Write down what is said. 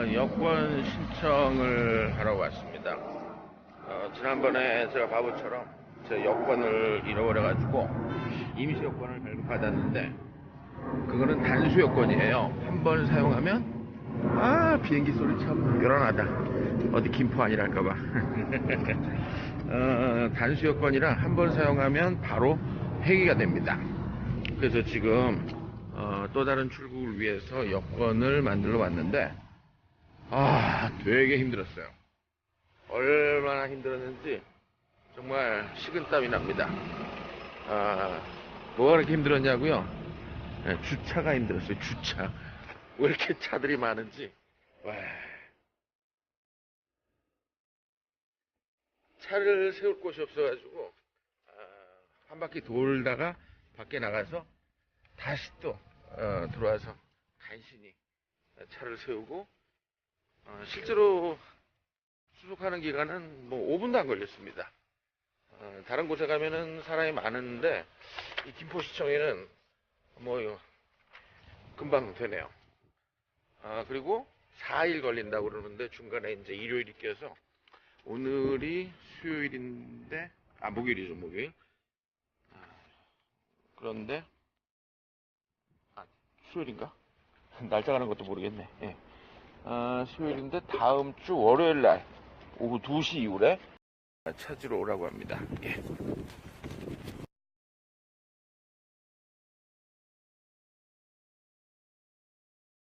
어, 여권 신청을 하러 왔습니다. 어, 지난번에 제가 바보처럼 제 여권을 잃어버려가지고 임시 여권을 발급받았는데 그거는 단수 여권이에요. 한 번 사용하면 아 비행기 소리 참 요란하다. 어디 김포 아니랄까봐. 어, 단수 여권이라 한 번 사용하면 바로 폐기가 됩니다. 그래서 지금 어, 또 다른 출국을 위해서 여권을 만들러 왔는데 아 되게 힘들었어요. 얼마나 힘들었는지 정말 식은땀이 납니다. 아 뭐가 그렇게 힘들었냐고요? 네, 주차가 힘들었어요. 주차 왜 이렇게 차들이 많은지 와. 차를 세울 곳이 없어가지고 아, 한 바퀴 돌다가 밖에 나가서 다시 또 어, 들어와서 간신히 차를 세우고 어, 실제로 수속하는 기간은 뭐 5분도 안 걸렸습니다. 어, 다른 곳에 가면은 사람이 많은데 이 김포시청에는 뭐 금방 되네요. 아, 그리고 4일 걸린다고 그러는데 중간에 이제 일요일이 껴서 오늘이 수요일인데 아 목요일이죠 목요일. 아, 그런데 아 수요일인가? 날짜 가는 것도 모르겠네. 예. 아, 수요일인데 다음 주 월요일 날 오후 2시 이후에 찾으러 오라고 합니다. 예.